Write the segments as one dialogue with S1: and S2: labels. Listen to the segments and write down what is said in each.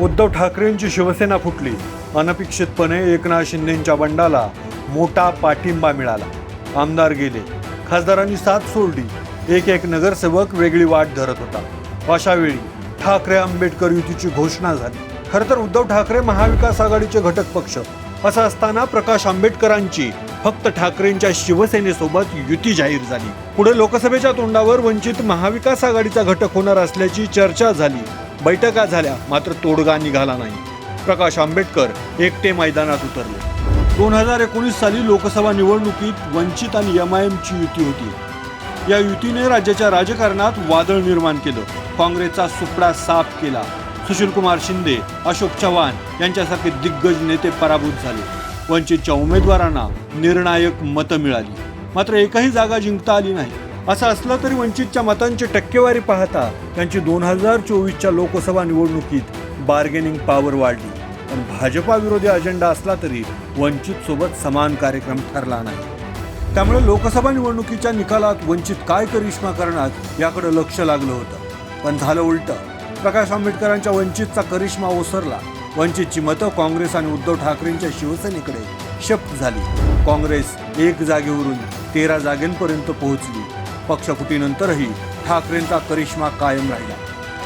S1: उद्धव ठाकरेंची शिवसेना फुटली. अनपेक्षितपणे एकनाथ शिंदेंच्या बंडाला मोठा पाठिंबा मिळाला. आमदार गेले. खासदारांनी साथ सोडली. एक एक नगरसेवक वेगळी वाट धरत होता. अशावेळी ठाकरे आंबेडकर युतीची घोषणा झाली. खरं तर उद्धव ठाकरे महाविकास आघाडीचे घटक पक्ष. असं असताना प्रकाश आंबेडकरांची फक्त ठाकरेंच्या शिवसेनेसोबत युती जाहीर झाली. पुढे लोकसभेच्या तोंडावर वंचित महाविकास आघाडीचा घटक होणार असल्याची चर्चा झाली. बैठका झाल्या मात्र तोडगा निघाला नाही. प्रकाश आंबेडकर एकटे मैदानात उतरले. दोन हजार एकोणीस साली लोकसभा निवडणुकीत वंचित आणि एम आय एमची युती होती. या युतीने राज्याच्या राजकारणात वादळ निर्माण केलं. काँग्रेसचा सुपडा साफ केला. सुशील कुमार शिंदे अशोक चव्हाण यांच्यासारखे दिग्गज नेते पराभूत झाले. वंचितच्या उमेदवारांना निर्णायक मतं मिळाली. मात्र एकही जागा जिंकता आली नाही. असं असलं तरी वंचितच्या मतांची टक्केवारी पाहता त्यांची दोन हजार चोवीसच्या लोकसभा निवडणुकीत बार्गेनिंग पॉवर वाढली. पण भाजपा विरोधी अजेंडा असला तरी वंचित सोबत समान कार्यक्रम ठरला नाही. त्यामुळे लोकसभा निवडणुकीच्या निकालात वंचित काय करिश्मा करणार याकडे लक्ष लागलं होतं. पण झालं उलटं. प्रकाश आंबेडकरांच्या वंचितचा करिश्मा ओसरला. वंचितची मतं काँग्रेस आणि उद्धव ठाकरेंच्या शिवसेनेकडे शप्त झाली. काँग्रेस एक जागेवरून तेरा जागेंपर्यंत पोहोचली. पक्षफुटीनंतरही ठाकरेंचा करिश्मा कायम राहिला.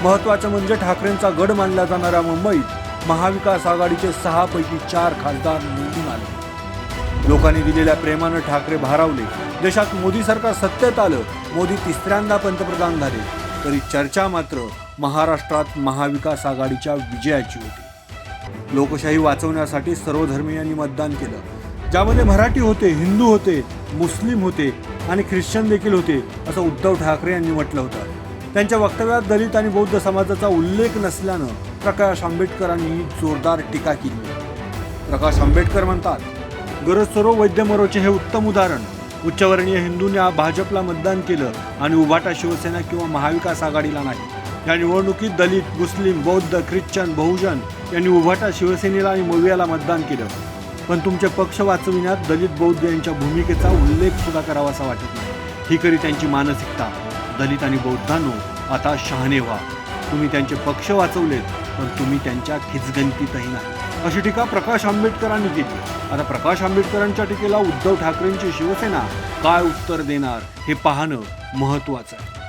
S1: महत्वाचं म्हणजे ठाकरेंचा गड मानला जाणाऱ्या मुंबईत महाविकास आघाडीचे सहा पैकी चार खासदार निवडून आले. लोकांनी दिलेल्या प्रेमानं ठाकरे भारावले. देशात मोदी सरकार सत्तेत आलं मोदी तिसऱ्यांदा पंतप्रधान झाले. तरी चर्चा मात्र महाराष्ट्रात महाविकास आघाडीच्या विजयाची होती. लोकशाही वाचवण्यासाठी सर्वधर्मीयांनी मतदान केलं. ज्यामध्ये मराठी होते हिंदू होते मुस्लिम होते आणि ख्रिश्चन देखील होते असं उद्धव ठाकरे यांनी म्हटलं होतं. त्यांच्या वक्तव्यात दलित आणि बौद्ध समाजाचा उल्लेख नसल्यानं प्रकाश आंबेडकरांनी जोरदार टीका केली. प्रकाश आंबेडकर म्हणतात गरज सर्व वैद्य मरोचे हे उत्तम उदाहरण. उच्चवर्णीय हिंदूंनी भाजपला मतदान केलं आणि उभाटा शिवसेना किंवा महाविकास आघाडीला नाही. या निवडणुकीत दलित मुस्लिम बौद्ध ख्रिश्चन बहुजन यांनी उभाटा शिवसेनेला आणि मवियाला मतदान केलं. पण तुमचे पक्ष वाचविण्यात दलित बौद्ध यांच्या भूमिकेचा उल्लेख सुद्धा करावासा वाटत नाही. ही करी त्यांची मानसिकता दलित आणि बौद्धांनो आता शहाणे व्हा. तुम्ही त्यांचे पक्ष वाचवलेत पण तुम्ही त्यांच्या खिचगंतीतही नाही. अशी टीका प्रकाश आंबेडकरांनी केली. आता प्रकाश आंबेडकरांच्या टीकेला उद्धव ठाकरेंची शिवसेना काय उत्तर देणार हे पाहणं महत्त्वाचं आहे.